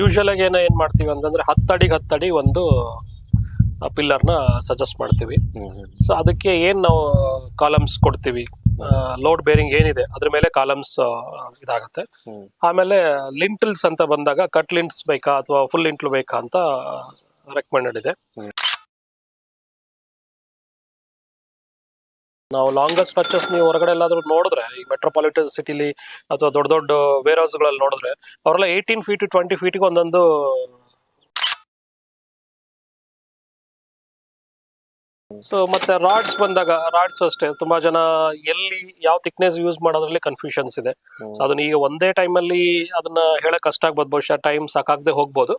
Usual ಆಗಿ ಏನೋ ಏನ್ ಮಾಡ್ತೀವಿ ಅಂತಂದ್ರೆ ಹತ್ತಡಿಗೆ ಹತ್ತಡಿ ಒಂದು ಪಿಲ್ಲರ್ನ ಸಜೆಸ್ಟ್ ಮಾಡ್ತೀವಿ. ಸೊ ಅದಕ್ಕೆ ಏನ್ ನಾವು ಕಾಲಮ್ಸ್ ಕೊಡ್ತೀವಿ? ಲೋಡ್ ಬೇರಿಂಗ್ ಏನಿದೆ ಅದ್ರ ಮೇಲೆ ಕಾಲಮ್ಸ್ ಇದಾಗುತ್ತೆ. ಆಮೇಲೆ ಲಿಂಟಲ್ಸ್ ಅಂತ ಬಂದಾಗ ಕಟ್ ಲಿಂಟ್ಸ್ ಬೇಕಾ ಅಥವಾ ಫುಲ್ ಲಿಂಟ್ಲ್ ಬೇಕಾ ಅಂತ ರೆಕಮೆಂಡೆಡ್ ಇದೆ. ನಾವು ಲಾಂಗೆಸ್ಟ್ ಸ್ಟ್ರಕ್ಚರ್ಸ್ ನೀವು ಹೊರಗಡೆ ಎಲ್ಲಾದ್ರೂ ನೋಡಿದ್ರೆ ಈ ಮೆಟ್ರೋಪಾಲಿಟನ್ ಸಿಟಿಲಿ ಅಥವಾ ದೊಡ್ಡ ದೊಡ್ಡ ವೇರ್ಗಳಲ್ಲಿ ನೋಡಿದ್ರೆ ಅವರೆಲ್ಲ ಏಯ್ಟೀನ್ ಫೀಟ್ ಟ್ವೆಂಟಿ ಫೀಟ್ಗೆ ಒಂದೊಂದು ಸೊ ಮತ್ತೆ ರಾಡ್ಸ್ ಬಂದಾಗ ರಾಡ್ಸ್ ಅಷ್ಟೇ ತುಂಬಾ ಜನ ಎಲ್ಲಿ ಯಾವ ಥಿಕ್ನೆಸ್ ಯೂಸ್ ಮಾಡೋದ್ರಲ್ಲಿ ಕನ್ಫ್ಯೂಷನ್ಸ್ ಇದೆ. ಸೊ ಅದನ್ನ ಈಗ ಒಂದೇ ಟೈಮಲ್ಲಿ ಅದನ್ನ ಹೇಳಕ್ ಕಷ್ಟ ಆಗ್ಬೋದು ಬಹುಶಃ ಟೈಮ್ ಸಾಕಾಗದೆ ಹೋಗ್ಬೋದು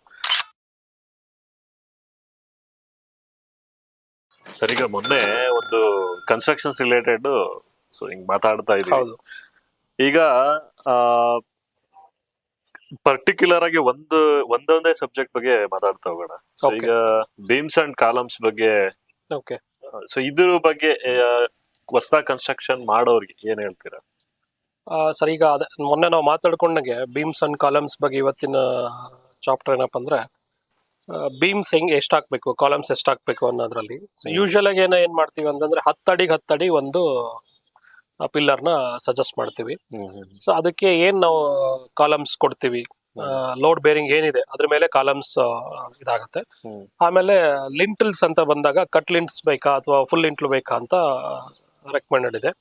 ಸರ್ ಈಗ ಮೊನ್ನೆ ಒಂದು ಕನ್ಸ್ಟ್ರಕ್ಷನ್ಸ್ ರಿಲೇಟೆಡ್ ಸೊ ಹಿಂಗ್ ಮಾತಾಡ್ತಾ ಇದ್ದೀವಿ ಹೌದು. ಈಗ ಪರ್ಟಿಕ್ಯುಲರ್ ಆಗಿ ಒಂದು ಒಂದೊಂದೇ ಸಬ್ಜೆಕ್ಟ್ ಬಗ್ಗೆ ಮಾತಾಡ್ತಾ ಹೋಗೋಣ. ಸೊ ಈಗ ಬೀಮ್ಸ್ ಅಂಡ್ ಕಾಲಮ್ಸ್ ಬಗ್ಗೆ ಓಕೆ ಸೊ ಇದ್ರ ಬಗ್ಗೆ ಹೊಸದಾಗಿ ಕನ್ಸ್ಟ್ರಕ್ಷನ್ ಮಾಡೋರ್ಗೆ ಏನ್ ಹೇಳ್ತೀರಾ? ಸರ್ ಈಗ ಅದೇ ಮೊನ್ನೆ ನಾವು ಮಾತಾಡ್ಕೊಂಡಂಗೆ ಬೀಮ್ಸ್ ಅಂಡ್ ಕಾಲಮ್ಸ್ ಬಗ್ಗೆ ಇವತ್ತಿನ ಚಾಪ್ಟರ್ ಏನಪ್ಪ ಅಂದ್ರೆ ಬೀಮ್ಸ್ ಹೆಂಗ್ ಎಷ್ಟು ಹಾಕ್ಬೇಕು ಕಾಲಮ್ಸ್ ಎಷ್ಟು ಹಾಕ್ಬೇಕು ಅನ್ನೋದ್ರಲ್ಲಿ. ಯೂಶಲ್ ಆಗಿ ಏನೋ ಏನ್ ಮಾಡ್ತೀವಿ ಅಂತಂದ್ರೆ ಹತ್ತಡಿಗೆ ಹತ್ತಡಿ ಒಂದು ಪಿಲ್ಲರ್ನ ಸಜೆಸ್ಟ್ ಮಾಡ್ತೀವಿ. ಸೊ ಅದಕ್ಕೆ ಏನ್ ನಾವು ಕಾಲಮ್ಸ್ ಕೊಡ್ತೀವಿ ಲೋಡ್ ಬೇರಿಂಗ್ ಏನಿದೆ ಅದ್ರ ಮೇಲೆ ಕಾಲಮ್ಸ್ ಇದಾಗತ್ತೆ. ಆಮೇಲೆ ಲಿಂಟಲ್ಸ್ ಅಂತ ಬಂದಾಗ ಕಟ್ ಲಿಂಟ್ಸ್ ಬೇಕಾ ಅಥವಾ ಫುಲ್ ಲಿಂಟ್ಲ್ ಬೇಕಾ ಅಂತ ರೆಕಮೆಂಡೆಡ್ ಇದೆ.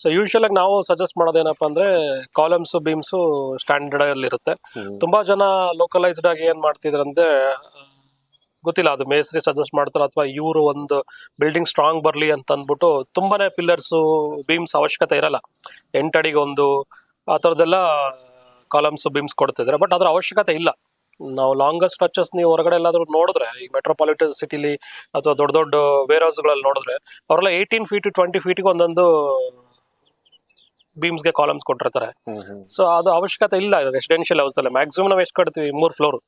ಸೊ ಯೂಶಲ್ ಆಗಿ ನಾವು ಸಜೆಸ್ಟ್ ಮಾಡೋದೇನಪ್ಪ ಅಂದ್ರೆ ಕಾಲಮ್ಸ್ ಬೀಮ್ಸ್ ಸ್ಟ್ಯಾಂಡರ್ಡ್ ಅಲ್ಲಿ ಇರುತ್ತೆ ತುಂಬಾ ಜನ ಲೋಕಲೈಸ್ಡ್ ಆಗಿ ಏನ್ ಮಾಡ್ತಿದ್ರಂದ್ರೆ ಗೊತ್ತಿಲ್ಲ, ಅದು ಮೇಸ್ತ್ರಿ ಸಜೆಸ್ಟ್ ಮಾಡ್ತಾರೆ ಅಥವಾ ಇವರು ಒಂದು ಬಿಲ್ಡಿಂಗ್ ಸ್ಟ್ರಾಂಗ್ ಬರಲಿ ಅಂತ ಅಂದ್ಬಿಟ್ಟು ತುಂಬಾನೇ ಪಿಲ್ಲರ್ಸ್ ಬೀಮ್ಸ್ ಅವಶ್ಯಕತೆ ಇರಲ್ಲ. ಎಂಟಡಿಗೆ ಒಂದು, ಆ ಥರದ್ದೆಲ್ಲ ಕಾಲಮ್ಸ್ ಬೀಮ್ಸ್ ಕೊಡ್ತಿದ್ದಾರೆ ಬಟ್ ಅದರ ಅವಶ್ಯಕತೆ ಇಲ್ಲ. ನಾವು ಲಾಂಗೆಸ್ಟ್ ಸ್ಟ್ರಚಸ್ ನೀವು ಹೊರಗಡೆ ಎಲ್ಲಾದ್ರೂ ನೋಡಿದ್ರೆ, ಈ ಮೆಟ್ರೋಪಾಲಿಟನ್ ಸಿಟಿಲಿ ಅಥವಾ ದೊಡ್ಡ ದೊಡ್ಡ ವೇರ್ಗಳಲ್ಲಿ ನೋಡಿದ್ರೆ, ಅವರೆಲ್ಲ ಏಯ್ಟೀನ್ ಫೀಟ್ ಟ್ವೆಂಟಿ ಫೀಟ್ಗೆ ಒಂದೊಂದು ಬೀಮ್ಸ್ಗೆ ಕಾಲಮ್ಸ್ ಕೊಟ್ಟಿರ್ತಾರೆ. ಸೊ ಅದು ಅವಶ್ಯಕತೆ ಇಲ್ಲ ರೆಸಿಡೆನ್ಷಿಯಲ್ ಹೌಸ್ ಅಲ್ಲಿ. ಮ್ಯಾಕ್ಸಿಮಮ್ ನಾವು ಎಷ್ಟು ಕಟ್ತೀವಿ? ಮೂರ್ ಫ್ಲೋರ್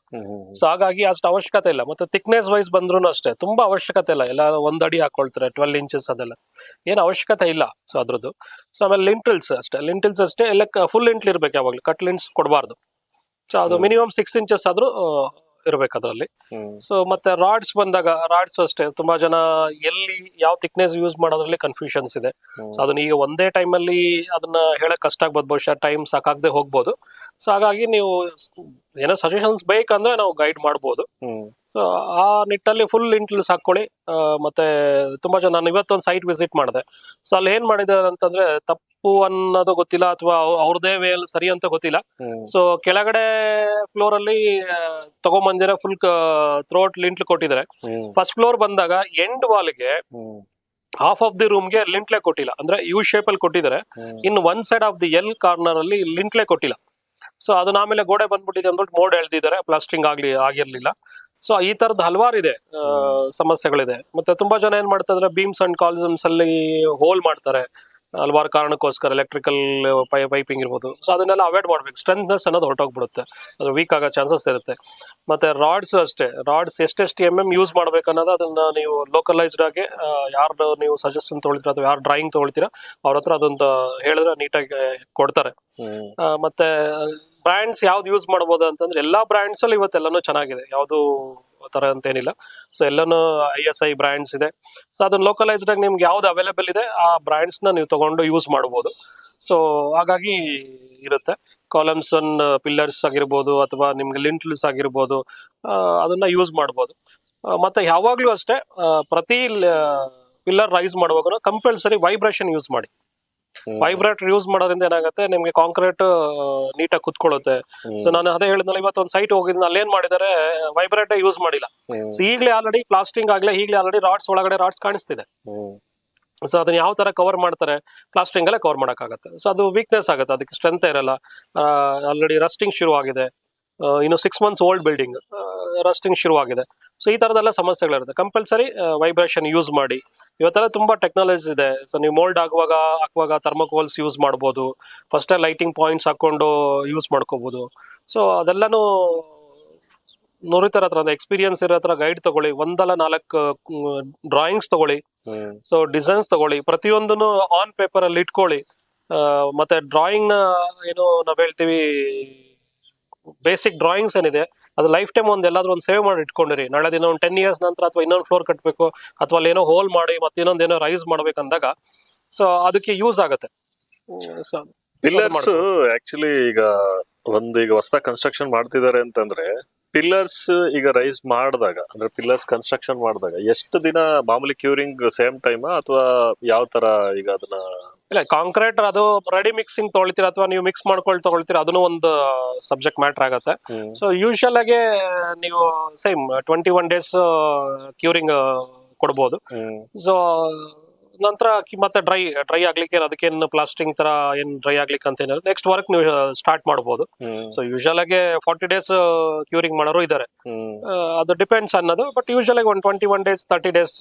ಸೊ ಹಾಗಾಗಿ ಅಷ್ಟು ಅವಶ್ಯಕತೆ ಇಲ್ಲ. ಮತ್ತೆ ತಿಕ್ನೆಸ್ ವೈಸ್ ಬಂದ್ರು ಅಷ್ಟೇ ತುಂಬಾ ಅವಶ್ಯಕತೆ ಇಲ್ಲ. ಎಲ್ಲ ಒಂದ್ ಅಡಿ ಹಾಕೊಳ್ತಾರೆ ಟ್ವೆಲ್ ಇಂಚಸ್ ಅದೆಲ್ಲ. ಏನು ಅವಶ್ಯಕತೆ ಇಲ್ಲ. ಸೊ ಅದ್ರದ್ದು. ಸೊ ಆಮೇಲೆ ಲಿಂಟಲ್ಸ್ ಅಷ್ಟೇ. ಲಿಂಟಲ್ಸ್ ಅಷ್ಟೇ ಎಲ್ಲ ಫುಲ್ ಲಿಂಟ್ಲ್ ಇರ್ಬೇಕು ಯಾವಾಗಲೂ. ಕಟ್ ಲಿಂಟ್ಸ್ ಕೊಡಬಾರ್ದು. ಸೊ ಅದು ಮಿನಿಮಮ್ ಸಿಕ್ಸ್ ಇಂಚಸ್ ಆದ್ರೂ ಇರ್ಬೇಕು ಅದರಲ್ಲಿ ಸೊ ಮತ್ತೆ ರಾಡ್ಸ್ ಬಂದಾಗ ರಾಡ್ಸ್ ಅಷ್ಟೇ. ತುಂಬಾ ಜನ ಎಲ್ಲಿ ಯಾವ ಥಿಕ್ನೆಸ್ ಯೂಸ್ ಮಾಡೋದ್ರಲ್ಲಿ ಕನ್ಫ್ಯೂಷನ್ಸ್ ಇದೆ. ಸೊ ಅದನ್ನ ಈಗ ಒಂದೇ ಟೈಮಲ್ಲಿ ಅದನ್ನ ಹೇಳಕ್ ಕಷ್ಟ ಆಗ್ಬೋದು. ಬಹುಶಃ ಟೈಮ್ ಸಾಕಾಗದೆ ಹೋಗ್ಬೋದು. ಸೊ ಹಾಗಾಗಿ ನೀವು ಏನೋ ಸಜೆಷನ್ಸ್ ಬೇಕಂದ್ರೆ ನಾವು ಗೈಡ್ ಮಾಡ್ಬೋದು. ಸೊ ಆ ನಿಟ್ಟಲ್ಲಿ ಫುಲ್ ಇಂಟ್ಲಸ್ ಹಾಕೊಳ್ಳಿ ಮತ್ತೆ ತುಂಬಾ ಜನ ನಾನು ಇವತ್ತೊಂದು ಸೈಟ್ ವಿಸಿಟ್ ಮಾಡಿದೆ. ಸೊ ಅಲ್ಲಿ ಏನ್ ಮಾಡಿದ್ದಾರೆ ಅಂತಂದ್ರೆ ತಪ್ಪು ಅನ್ನೋದು ಗೊತ್ತಿಲ್ಲ ಅಥವಾ ಅವ್ರದೇ ವೇಲ್ ಸರಿ ಅಂತ ಗೊತ್ತಿಲ್ಲ. ಸೊ ಕೆಳಗಡೆ ಫ್ಲೋರ್ ಅಲ್ಲಿ ತಗೊಂಬಂದಿರೋ ಫುಲ್ ಥ್ರೋಟ್ ಲಿಂಟ್ಲ್ ಕೊಟ್ಟಿದ್ದಾರೆ. ಫಸ್ಟ್ ಫ್ಲೋರ್ ಬಂದಾಗ ಎಂಡ್ ವಾಲ್ಗೆ ಹಾಫ್ ಆಫ್ ದಿ ರೂಮ್ಗೆ ಲಿಂಟ್ಲೆ ಕೊಟ್ಟಿಲ್ಲ. ಅಂದ್ರೆ ಯು ಶೇಪ್ ಅಲ್ಲಿ ಕೊಟ್ಟಿದ್ದಾರೆ. In one side of the L corner ಅಲ್ಲಿ ಲಿಂಟ್ಲೆ ಕೊಟ್ಟಿಲ್ಲ. ಸೊ ಅದನ್ನ ಆಮೇಲೆ ಗೋಡೆ ಬಂದ್ಬಿಟ್ಟಿದೆ ಅಂದ್ಬಿಟ್ಟು ಮೋಡ್ ಎಳ್ದಿದ್ದಾರೆ. ಪ್ಲಾಸ್ಟಿಂಗ್ ಆಗ್ಲಿ ಆಗಿರ್ಲಿಲ್ಲ. ಸೊ ಈ ತರದ್ ಹಲವಾರು ಇದೆ ಸಮಸ್ಯೆಗಳಿದೆ. ಮತ್ತೆ ತುಂಬಾ ಜನ ಏನ್ ಮಾಡ್ತಾರೆ ಬೀಮ್ಸ್ ಅಂಡ್ ಕಾಲಿಸಮ್ಸ್ ಅಲ್ಲಿ ಹೋಲ್ ಮಾಡ್ತಾರೆ. ಹಲವಾರು ಕಾರಣಕ್ಕೋಸ್ಕರ ಎಲೆಕ್ಟ್ರಿಕಲ್ ಪೈ ಪೈಪಿಂಗ್ ಇರ್ಬೋದು. ಸೊ ಅದನ್ನೆಲ್ಲ ಅವಾಯ್ಡ್ ಮಾಡ್ಬೇಕು. ಸ್ಟ್ರೆಂತ್ನೆಸ್ ಅನ್ನೋದು ಹೊರಟೋಗ್ಬಿಡುತ್ತೆ. ಅದು ವೀಕ್ ಆಗೋ ಚಾನ್ಸಸ್ ಇರುತ್ತೆ. ಮತ್ತೆ ರಾಡ್ಸ್ ಅಷ್ಟೇ. ರಾಡ್ಸ್ ಎಷ್ಟೆಷ್ಟು ಎಂ ಎಂ ಯೂಸ್ ಮಾಡ್ಬೇಕು ಅನ್ನೋದು ಅದನ್ನ ನೀವು ಲೋಕಲೈಸ್ಡ್ ಆಗಿ ಯಾರು ನೀವು ಸಜೆಷನ್ ತೊಗೊಳ್ತೀರ ಅಥವಾ ಯಾರು ಡ್ರಾಯಿಂಗ್ ತೊಗೊಳ್ತೀರಾ ಅವ್ರ ಹತ್ರ ಅದೊಂದು ಹೇಳಿದ್ರೆ ನೀಟಾಗಿ ಕೊಡ್ತಾರೆ. ಮತ್ತು ಬ್ರ್ಯಾಂಡ್ಸ್ ಯಾವ್ದು ಯೂಸ್ ಮಾಡ್ಬೋದು ಅಂತಂದ್ರೆ ಎಲ್ಲಾ ಬ್ರ್ಯಾಂಡ್ಸಲ್ಲಿ ಇವತ್ತೆಲ್ಲಾನು ಚೆನ್ನಾಗಿದೆ. ಯಾವುದು ತರ ಅಂತ ಏನಿಲ್ಲ ಸೊ ಎಲ್ಲಾನು ಐ ಎಸ್ ಐ ಬ್ರ್ಯಾಂಡ್ಸ್ ಇದೆ. ಸೊ ಅದನ್ನ ಲೋಕಲೈಸ್ಡ್ ಆಗಿ ನಿಮ್ಗೆ ಯಾವ್ದು ಅವೈಲೇಬಲ್ ಇದೆ, ಆ ಬ್ರ್ಯಾಂಡ್ಸ್ನ ನೀವು ತಗೊಂಡು ಯೂಸ್ ಮಾಡ್ಬೋದು. ಸೊ ಹಾಗಾಗಿ ಇರುತ್ತೆ. ಕಾಲಮ್ಸ್ ಅನ್ ಪಿಲ್ಲರ್ಸ್ ಆಗಿರ್ಬೋದು ಅಥವಾ ನಿಮ್ಗೆ ಲಿಂಟ್ಲ್ಸ್ ಆಗಿರ್ಬೋದು ಅದನ್ನ ಯೂಸ್ ಮಾಡ್ಬೋದು. ಮತ್ತೆ ಯಾವಾಗ್ಲೂ ಅಷ್ಟೇ ಪ್ರತಿ ಪಿಲ್ಲರ್ ರೈಸ್ ಮಾಡುವಾಗ ಕಂಪಲ್ಸರಿ ವೈಬ್ರೇಷನ್ ಯೂಸ್ ಮಾಡಿ. ವೈಬ್ರೇಟರ್ ಯೂಸ್ ಮಾಡೋದ್ರಿಂದ ಏನಾಗುತ್ತೆ? ನಿಮ್ಗೆ ಕಾಂಕ್ರೀಟ್ ನೀಟಾಗಿ ಕುತ್ಕೊಳ್ಳುತ್ತೆ. ಸೊ ನಾನು ಅದೇ ಹೇಳಿದ್ನಲ್ಲ ಇವತ್ತೊಂದು ಸೈಟ್ ಹೋಗಿದ್ನ ಅಲ್ಲಿ ಏನ್ ಮಾಡಿದ್ದಾರೆ? ವೈಬ್ರೇಟರ್ ಯೂಸ್ ಮಾಡಿಲ್ಲ. ಸೊ ಈಗಲೇ ಆಲ್ರೆಡಿ ಪ್ಲಾಸ್ಟಿಂಗ್ ಆಗ್ಲೇ ಈಗಲೇ ಆಲ್ರೆಡಿ ರಾಡ್ಸ್ ಒಳಗಡೆ ರಾಡ್ಸ್ ಕಾಣಿಸ್ತಿದೆ. ಸೊ ಅದನ್ನ ಯಾವ ತರ ಕವರ್ ಮಾಡ್ತಾರೆ? ಪ್ಲಾಸ್ಟಿಂಗ್ ಅಲ್ಲೇ ಕವರ್ ಮಾಡಕ್ಕಾಗತ್ತೆ. ಸೊ ಅದು ವೀಕ್ನೆಸ್ ಆಗುತ್ತೆ ಅದಕ್ಕೆ ಸ್ಟ್ರೆಂತ್ ಇರಲ್ಲ. ಆಲ್ರೆಡಿ ರಸ್ಟಿಂಗ್ ಶುರು ಆಗಿದೆ ಇನ್ನು six months old building rusting ಶುರುವಾಗಿದೆ. ಆಗಿದೆ ಸೊ ಈ ತರದೆಲ್ಲ ಸಮಸ್ಯೆಗಳಿರುತ್ತೆ. ಕಂಪಲ್ಸರಿ ವೈಬ್ರೇಷನ್ ಯೂಸ್ ಮಾಡಿ. ಇವತ್ತೆಲ್ಲ ತುಂಬಾ ಟೆಕ್ನಾಲಜಿ ಇದೆ. ಸೊ ನೀವು ಮೋಲ್ಡ್ ಆಗುವಾಗ ಹಾಕುವಾಗ ಥರ್ಮೋಕೋಲ್ಸ್ ಯೂಸ್ ಮಾಡ್ಬೋದು. ಫಸ್ಟೇ ಲೈಟಿಂಗ್ ಪಾಯಿಂಟ್ಸ್ ಹಾಕೊಂಡು ಯೂಸ್ ಮಾಡ್ಕೋಬಹುದು ಸೊ ಅದೆಲ್ಲನೂ ನುರಿತರ ಹತ್ರ ಎಕ್ಸ್ಪೀರಿಯನ್ಸ್ ಇರೋ ಹತ್ರ ಗೈಡ್ ತಗೊಳ್ಳಿ. ಒಂದಲ್ಲ ನಾಲ್ಕು ಡ್ರಾಯಿಂಗ್ಸ್ ತಗೊಳ್ಳಿ. ಸೊ ಡಿಸೈನ್ಸ್ ತಗೊಳ್ಳಿ. ಪ್ರತಿಯೊಂದನ್ನು ಆನ್ ಪೇಪರ್ ಅಲ್ಲಿ ಇಟ್ಕೊಳ್ಳಿ. ಮತ್ತೆ ಡ್ರಾಯಿಂಗ್ನ ಏನು ನಾವ್ ಹೇಳ್ತೀವಿ ಬೇಸಿಕ್ ಡ್ರಾಯಿಂಗ್ಸ್ ಏನಿದೆ ಅದು ಲೈಫ್ ಟೈಮ್ ಒಂದು ಎಲ್ಲಾದ್ರೂ ಒಂದು ಸೇವ್ ಮಾಡಿ ಇಟ್ಕೊಂಡಿರಿ. ನಾಳೆ ದಿನ ಒಂದು ಟೆನ್ ಇಯರ್ಸ್ ನಂತರ ಅಥವಾ ಇನ್ನೊಂದು ಫ್ಲೋರ್ ಕಟ್ಟಬೇಕು ಅಥವಾ ಅಲ್ಲಿ ಏನೋ ಹೋಲ್ ಮಾಡಿ ಮತ್ತೆ ಇನ್ನೊಂದು ಏನೋ ರೈಸ್ ಮಾಡ್ಬೇಕಂದಾಗ ಸೊ ಅದಕ್ಕೆ ಯೂಸ್ ಆಗುತ್ತೆ. ಸೊ ಪಿಲ್ಲರ್ಸ್ ಆಕ್ಚುಲಿ ಈಗ ಒಂದು ಈಗ ಹೊಸ ಕನ್ಸ್ಟ್ರಕ್ಷನ್ ಮಾಡ್ತಿದ್ದಾರೆ ಅಂತಂದ್ರೆ ಪಿಲ್ಲರ್ಸ್ ಈಗ ರೈಸ್ ಮಾಡಿದಾಗ ಅಂದ್ರೆ ಪಿಲ್ಲರ್ಸ್ ಕನ್ಸ್ಟ್ರಕ್ಷನ್ ಮಾಡಿದಾಗ ಎಷ್ಟು ದಿನ ಮಾಮೂಲಿ ಕ್ಯೂರಿಂಗ್ ಸೇಮ್ ಟೈಮ್ ಅಥವಾ ಯಾವ ತರ ಈಗ ಅದನ್ನ ಇಲ್ಲ ಕಾಂಕ್ರೀಟ್ ಅದು ರೆಡಿ ಮಿಕ್ಸಿಂಗ್ ತೊಗೊಳ್ತೀರಾ ಅಥವಾ ನೀವು ಮಿಕ್ಸ್ ಮಾಡ್ಕೊಂಡು ತಗೊಳ್ತೀರಾ? ಅದನ್ನು ಒಂದು ಸಬ್ಜೆಕ್ಟ್ ಮ್ಯಾಟರ್ ಆಗುತ್ತೆ. ಸೊ ಯೂಶಲ್ ಆಗಿ ನೀವು same twenty one days curing ಕೊಡ್ಬೋದು. ಸೊ ನಂತರ ಮತ್ತೆ ಡ್ರೈ ಡ್ರೈ ಆಗ್ಲಿಕ್ಕೆ ಅದಕ್ಕೇನು ಪ್ಲಾಸ್ಟಿಂಗ್ ತರ ಏನ್ ಡ್ರೈ ಆಗ್ಲಿಕ್ಕೆ ಅಂತ ಏನಿಲ್ಲ. ನೆಕ್ಸ್ಟ್ ವರ್ಕ್ ನೀವು ಸ್ಟಾರ್ಟ್ ಮಾಡಬಹುದು ಸೊ ಯೂಶಲ್ ಆಗಿ ಫಾರ್ಟಿ ಡೇಸ್ ಕ್ಯೂರಿಂಗ್ ಮಾಡೋರು ಇದಾರೆ. ಅದು ಡಿಪೆಂಡ್ಸ್ ಅನ್ನೋದು ಬಟ್ ಯೂಶಲ್ ಆಗಿ one twenty one days thirty days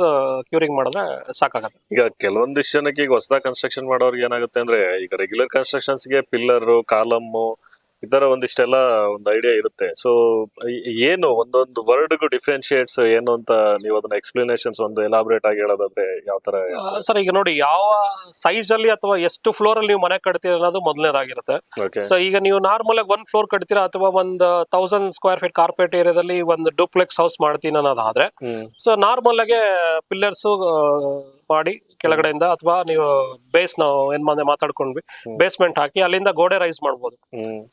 curing ಮಾಡಿದ್ರೆ ಸಾಕಾಗತ್ತೆ. ಈಗ ಕೆಲವೊಂದಿಷ್ಟು ಜನಕ್ಕೆ ಈಗ ಹೊಸದ ಕನ್ಸ್ಟ್ರಕ್ಷನ್ ಮಾಡೋರ್ಗೆ ಏನಾಗುತ್ತೆ ಅಂದ್ರೆ ಈಗ ರೆಗ್ಯುಲರ್ ಕನ್ಸ್ಟ್ರಕ್ಷನ್ಸ್ಗೆ ಪಿಲ್ಲರ್ ಕಾಲಮ್ಮು ಈ ತರ ಒಂದಿಷ್ಟೆಲ್ಲ ಒಂದು ಐಡಿಯಾ ಇರುತ್ತೆ. ಸೊ ಏನು ಒಂದೊಂದು ವರ್ಡ್ಗೂ ಡಿಫ್ರೆನ್ಶಿಯೇಟ್ಸ್ ಏನು ಅಂತ ನೀವು ಅದನ್ನ ಎಕ್ಸ್ಪ್ಲನೇಷನ್ಸ್ ಒಂದು ಎಲಾಬ್ರೇಟ್ ಆಗಿ ಹೇಳೋದಾದ್ರೆ ಯಾವ ತರ? ಸರ್ ಈಗ ನೋಡಿ ಯಾವ ಸೈಜ್ ಅಲ್ಲಿ ಅಥವಾ ಎಷ್ಟು ಫ್ಲೋರ್ ಅಲ್ಲಿ ನೀವು ಮನೆ ಕಟ್ತೀರ ಅನ್ನೋದು ಮೊದಲನೇದಾಗಿರುತ್ತೆ. ಸೊ ಈಗ ನೀವು ನಾರ್ಮಲ್ ಆಗಿ ಒನ್ ಫ್ಲೋರ್ ಕಟ್ತೀರಾ ಅಥವಾ ಒಂದು ತೌಸಂಡ್ ಸ್ಕ್ವೇರ್ ಫೀಟ್ ಕಾರ್ಪೆಟ್ ಏರಿಯಾದಲ್ಲಿ ಒಂದು ಡೂಪ್ಲೆಕ್ಸ್ ಹೌಸ್ ಮಾಡ್ತೀನಿ ಅನ್ನೋದಾದ್ರೆ ಸೊ ನಾರ್ಮಲ್ ಆಗಿ ಪಿಲ್ಲರ್ಸ್ ಮಾಡಿ ಕೆಳಗಡೆಯಿಂದ ಅಥವಾ ನೀವು ಬೇಸ್ ನಾವು ಏನ್ ಮೊನ್ನೆ ಮಾತಾಡ್ಕೊಂಡ್ವಿ ಬೇಸ್ಮೆಂಟ್ ಹಾಕಿ ಅಲ್ಲಿಂದ ಗೋಡೆ ರೈಸ್ ಮಾಡ್ಬೋದು.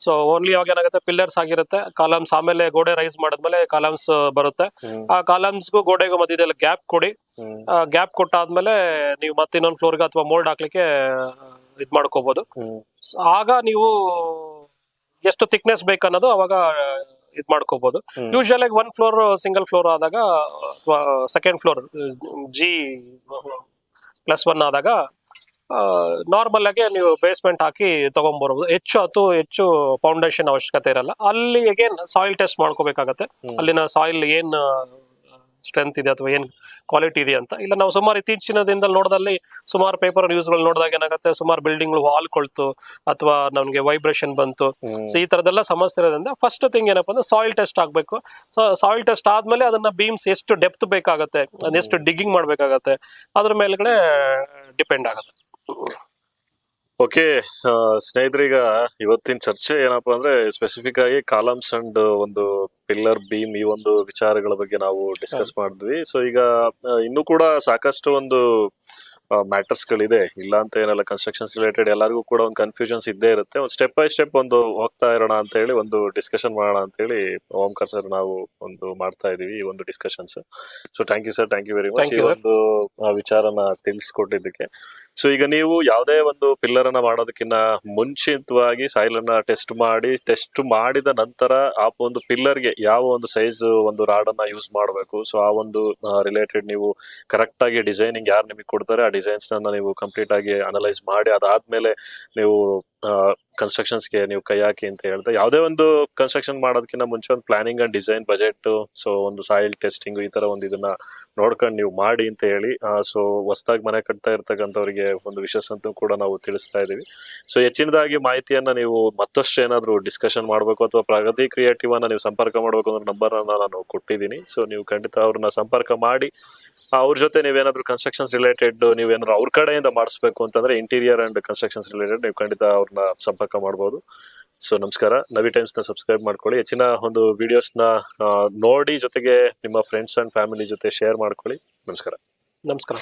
ಸೊ ಓನ್ಲಿ ಅವಾಗ ಏನಾಗುತ್ತೆ ಪಿಲ್ಲರ್ಸ್ ಆಗಿರುತ್ತೆ ಕಾಲಮ್ಸ್ ಆಮೇಲೆ ಗೋಡೆ ರೈಸ್ ಮಾಡಿದ್ಮೇಲೆ ಕಾಲಮ್ಸ್ ಬರುತ್ತೆ. ಆ ಕಾಲಮ್ಸ್ಗೂ ಗೋಡೆಗೂ ಮಧ್ಯದಲ್ಲಿ ಗ್ಯಾಪ್ ಕೊಡಿ. ಗ್ಯಾಪ್ ಕೊಟ್ಟಾದ್ಮೇಲೆ ನೀವು ಮತ್ತೆ ಇನ್ನೊಂದು ಫ್ಲೋರ್ಗೆ ಅಥವಾ ಮೋಲ್ಡ್ ಹಾಕ್ಲಿಕ್ಕೆ ಇದ್ ಮಾಡ್ಕೋಬಹುದು ಆಗ ನೀವು ಎಷ್ಟು ಥಿಕ್ನೆಸ್ ಬೇಕನ್ನೋದು ಅವಾಗ ಇದ್ ಮಾಡ್ಕೋಬಹುದು. ಯೂಶಲ್ ಆಗಿ ಒನ್ ಫ್ಲೋರ್ ಸಿಂಗಲ್ ಫ್ಲೋರ್ ಆದಾಗ ಅಥವಾ second floor G plus one ಆದಾಗ ನಾರ್ಮಲ್ ಆಗಿ ನೀವು ಬೇಸ್ಮೆಂಟ್ ಹಾಕಿ ತಗೊಂಡ್ಬರ್ಬೋದು ಹೆಚ್ಚು ಅಥವಾ ಹೆಚ್ಚು ಫೌಂಡೇಶನ್ ಅವಶ್ಯಕತೆ ಇರಲ್ಲ. ಅಲ್ಲಿ ಅಗೇನ್ ಸಾಯಿಲ್ ಟೆಸ್ಟ್ ಮಾಡ್ಕೋಬೇಕಾಗತ್ತೆ. ಅಲ್ಲಿನ ಸಾಯಿಲ್ ಏನ್ ಸ್ಟ್ರೆಂತ್ ಇದೆ ಅಥವಾ ಏನ್ ಕ್ವಾಲಿಟಿ ಇದೆ ಅಂತ. ಇಲ್ಲ ನಾವು ಸುಮಾರು ಇತ್ತೀಚಿನ ದಿನದಲ್ಲಿ ನೋಡೋದಲ್ಲಿ ಸುಮಾರು ಪೇಪರ್ ನ್ಯೂಸ್ಗಳು ನೋಡಿದಾಗ ಏನಾಗುತ್ತೆ ಸುಮಾರು ಬಿಲ್ಡಿಂಗ್ಗಳು ಹಾಲ್ ಕೊಳ್ತು ಅಥವಾ ನಮಗೆ ವೈಬ್ರೇಷನ್ ಬಂತು. ಸೊ ಈ ತರದೆಲ್ಲ ಸಮಸ್ಯೆ ಇರೋದ್ರಿಂದ ಫಸ್ಟ್ ಥಿಂಗ್ ಏನಪ್ಪ ಅಂದ್ರೆ ಸಾಯಿಲ್ ಟೆಸ್ಟ್ ಆಗ್ಬೇಕು. ಸೊ ಸಾಯಿಲ್ ಟೆಸ್ಟ್ ಆದ್ಮೇಲೆ ಅದನ್ನ ಬೀಮ್ಸ್ ಎಷ್ಟು ಡೆಪ್ತ್ ಬೇಕಾಗುತ್ತೆ ಅದೆಷ್ಟು ಡಿಗ್ಗಿಂಗ್ ಮಾಡ್ಬೇಕಾಗತ್ತೆ ಅದ್ರ ಮೇಲ್ಗಡೆ ಡಿಪೆಂಡ್ ಆಗುತ್ತೆ. ಓಕೆ ಸ್ನೇಹಿತರಿಗ ಇವತ್ತಿನ ಚರ್ಚೆ ಏನಪ್ಪಾ ಅಂದ್ರೆ ಸ್ಪೆಸಿಫಿಕ್ ಆಗಿ ಕಾಲಮ್ಸ್ ಅಂಡ್ ಒಂದು ಪಿಲ್ಲರ್ ಬೀಮ್ ಈ ಒಂದು ವಿಚಾರಗಳ ಬಗ್ಗೆ ನಾವು ಡಿಸ್ಕಸ್ ಮಾಡಿದ್ವಿ. ಸೊ ಈಗ ಇನ್ನು ಇನ್ನೂ ಕೂಡ ಸಾಕಷ್ಟು ಒಂದು ಮ್ಯಾಟರ್ಸ್ ಗಳಿದೆ ಇಲ್ಲ ಅಂತ ಏನಲ್ಲ ಕನ್ಸ್ಟ್ರಕ್ಷನ್ಸ್ ರಿಲೇಟೆಡ್ ಎಲ್ಲರಿಗೂ ಕೂಡ ಒಂದು ಕನ್ಫ್ಯೂಷನ್ಸ್ ಇದ್ದೇ ಇರುತ್ತೆ. ಒಂದು ಸ್ಟೆಪ್ ಬೈ ಸ್ಟೆಪ್ ಒಂದು ಹೋಗ್ತಾ ಇರೋಣ ಅಂತ ಹೇಳಿ ಒಂದು ಡಿಸ್ಕಷನ್ ಮಾಡೋಣ ಅಂತ ಹೇಳಿ ಓಂಕರ್ ಸರ್ ನಾವು ಒಂದು ಮಾಡ್ತಾ ಇದೀವಿ ಈ ಒಂದು discussions so thank you sir thank you very much ಈ ಒಂದು ವಿಚಾರನ ತಿಳಿಸ್ಕೊಟ್ಟಿದ್ದಕ್ಕೆ. ಸೊ ಈಗ ನೀವು ಯಾವುದೇ ಒಂದು ಪಿಲ್ಲರ್ ಅನ್ನ ಮಾಡೋದಕ್ಕಿಂತ ಮುಂಚಿತವಾಗಿ ಸಾಯಿಲ್ ಅನ್ನ ಟೆಸ್ಟ್ ಮಾಡಿ ಟೆಸ್ಟ್ ಮಾಡಿದ ನಂತರ ಆ ಒಂದು ಪಿಲ್ಲರ್ಗೆ ಯಾವ ಒಂದು ಸೈಜ್ ಒಂದು ರಾಡ್ ಅನ್ನ ಯೂಸ್ ಮಾಡಬೇಕು. ಸೊ ಆ ಒಂದು ರಿಲೇಟೆಡ್ ನೀವು ಕರೆಕ್ಟ್ ಆಗಿ ಡಿಸೈನಿಂಗ್ ಯಾರು ನಿಮಗೆ ಕೊಡ್ತಾರೆ ಆ ಡಿಸೈನ್ಸ್ನ ನೀವು ಕಂಪ್ಲೀಟ್ ಆಗಿ ಅನಲೈಸ್ ಮಾಡಿ, ಅದಾದ್ಮೇಲೆ ನೀವು ಕನ್ಸ್ಟ್ರಕ್ಷನ್ಸ್ಗೆ ನೀವು ಕೈ ಹಾಕಿ ಅಂತ ಹೇಳ್ತಾ ಯಾವುದೇ ಒಂದು ಕನ್ಸ್ಟ್ರಕ್ಷನ್ ಮಾಡೋದಕ್ಕಿಂತ ಮುಂಚೆ ಒಂದು planning and design budget so ಒಂದು ಸಾಯಿಲ್ ಟೆಸ್ಟಿಂಗ್ ಈ ತರ ಒಂದು ಇದನ್ನ ನೋಡ್ಕೊಂಡು ನೀವು ಮಾಡಿ ಅಂತ ಹೇಳಿ ಸೊ ಹೊಸದಾಗಿ ಮನೆ ಕಟ್ತಾ ಇರ್ತಕ್ಕಂಥವ್ರಿಗೆ ಒಂದು ವಿಷಯ ಅಂತ ಕೂಡ ನಾವು ತಿಳಿಸ್ತಾ ಇದೀವಿ ಸೊ ಹೆಚ್ಚಿನದಾಗಿ ಮಾಹಿತಿಯನ್ನ ನೀವು ಮತ್ತಷ್ಟು ಏನಾದ್ರು ಡಿಸ್ಕಷನ್ ಮಾಡಬೇಕು ಅಥವಾ ಪ್ರಗತಿ ಕ್ರಿಯೇಟಿವ್ ಅನ್ನ ನೀವು ಸಂಪರ್ಕ ಮಾಡಬೇಕು ಅನ್ನ ನಾನು ಕೊಟ್ಟಿದ್ದೀನಿ. ಸೊ ನೀವು ಖಂಡಿತ ಅವ್ರನ್ನ ಸಂಪರ್ಕ ಮಾಡಿ ಅವ್ರ ಜೊತೆ ನೀವೇನಾದ್ರು ಕನ್ಸ್ಟ್ರಕ್ಷನ್ಸ್ ರಿಲೇಟೆಡ್ ನೀವೇನಾದ್ರು ಅವ್ರ ಕಡೆಯಿಂದ ಮಾಡಿಸ್ಬೇಕು ಅಂತಂದ್ರೆ ಇಂಟೀರಿಯರ್ ಅಂಡ್ ಕನ್ಸ್ಟ್ರಕ್ಷನ್ಸ್ ರಿಲೇಟೆಡ್ ನೀವು ಖಂಡಿತ ಅವ್ರನ್ನ ಸಂಪರ್ಕ ಮಾಡ್ಬೋದು. ಸೊ ನಮಸ್ಕಾರ. ನವಿ ಟೈಮ್ಸ್ನ ಸಬ್ಸ್ಕ್ರೈಬ್ ಮಾಡ್ಕೊಳ್ಳಿ. ಹೆಚ್ಚಿನ ಒಂದು ವಿಡಿಯೋಸ್ನ ನೋಡಿ ಜೊತೆಗೆ ನಿಮ್ಮ ಫ್ರೆಂಡ್ಸ್ ಅಂಡ್ ಫ್ಯಾಮಿಲಿ ಜೊತೆ ಶೇರ್ ಮಾಡ್ಕೊಳ್ಳಿ. ನಮಸ್ಕಾರ. ನಮಸ್ಕಾರ.